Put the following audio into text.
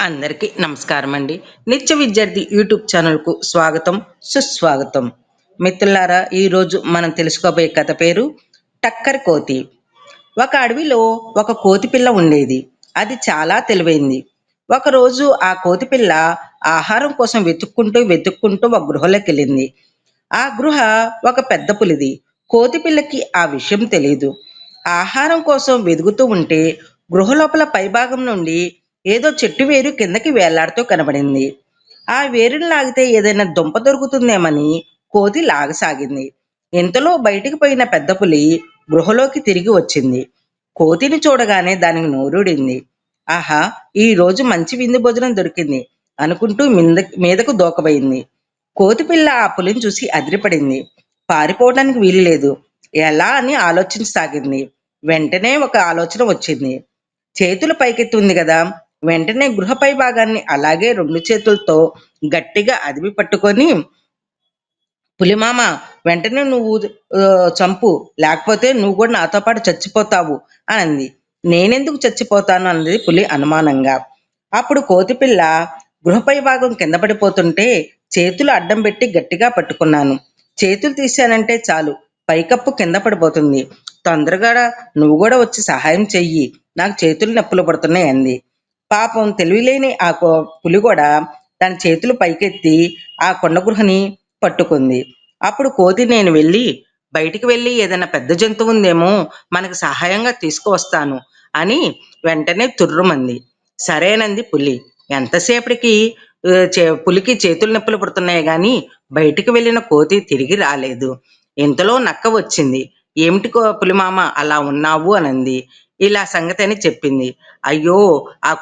అందరికీ నమస్కారం అండి నిత్య విద్యార్థి యూట్యూబ్ ఛానల్కు స్వాగతం సుస్వాగతం. మిత్రులారా ఈరోజు మనం తెలుసుకోబోయే కథ పేరు టక్కర్ కోతి. ఒక అడవిలో ఒక కోతి పిల్ల ఉండేది. అది చాలా తెలివైంది. ఒకరోజు ఆ కోతి పిల్ల ఆహారం కోసం వెతుక్కుంటూ వెతుక్కుంటూ ఒక గృహలోకి వెళ్ళింది. ఆ గృహ ఒక పెద్ద పులిది. కోతి పిల్లకి ఆ విషయం తెలియదు ఆహారం కోసం వెతుకుతూ ఉంటే గృహ లోపల పైభాగం నుండి ఏదో చెట్టు వేరు కిందకి వేలాడుతూ కనబడింది. ఆ వేరుని లాగితే ఏదైనా దుంప దొరుకుతుందేమని కోతి లాగసాగింది. ఇంతలో బయటికి పోయిన పెద్ద పులి గృహలోకి తిరిగి వచ్చింది. కోతిని చూడగానే దానికి నోరుడింది. ఆహా ఈ రోజు మంచి విందు భోజనం దొరికింది అనుకుంటూ మింద మీదకు దూకబోయింది. కోతి పిల్ల ఆ పులిని చూసి అదిరిపడింది. పారిపోవడానికి వీలు లేదు ఎలా అని ఆలోచించసాగింది. వెంటనే ఒక ఆలోచన వచ్చింది. చేతులు పైకెత్తి ఉంది కదా. వెంటనే గృహపై భాగాన్ని అలాగే రెండు చేతులతో గట్టిగా అదిమి పట్టుకొని పులిమామ వెంటనే నువ్వు చంపు లేకపోతే నువ్వు కూడా నాతో పాటు చచ్చిపోతావు అంది నేనెందుకు చచ్చిపోతాను? అన్నది పులి అనుమానంగా. అప్పుడు కోతిపిల్ల గృహపై భాగం కింద పడిపోతుంటే చేతులు అడ్డం పెట్టి గట్టిగా పట్టుకున్నాను. చేతులు తీశానంటే చాలు పైకప్పు కింద పడిపోతుంది. తొందరగా నువ్వు కూడా వచ్చి సహాయం చెయ్యి. నాకు చేతులు నొప్పులు పడుతున్నాయి అంది. పాపం తెలివిలేని ఆ కో- పులి కూడా తన చేతులు పైకెత్తి ఆ కొండ గృహని పట్టుకుంది. అప్పుడు కోతి నేను వెళ్ళి బయటికి వెళ్ళి ఏదైనా పెద్ద జంతువు ఉందేమో మనకు సహాయంగా తీసుకువస్తాను అని వెంటనే తుర్రుమంది. సరేనంది పులి ఎంతసేపటికి చే- పులికి చేతులు నొప్పులు పుడుతున్నాయి గాని బయటికి వెళ్ళిన కోతి తిరిగి రాలేదు. ఇంతలో నక్క వచ్చింది. ఏమిటి పులిమామ అలా ఉన్నావు అనంది. ఇలా సంగతి అని చెప్పింది. అయ్యో ఆ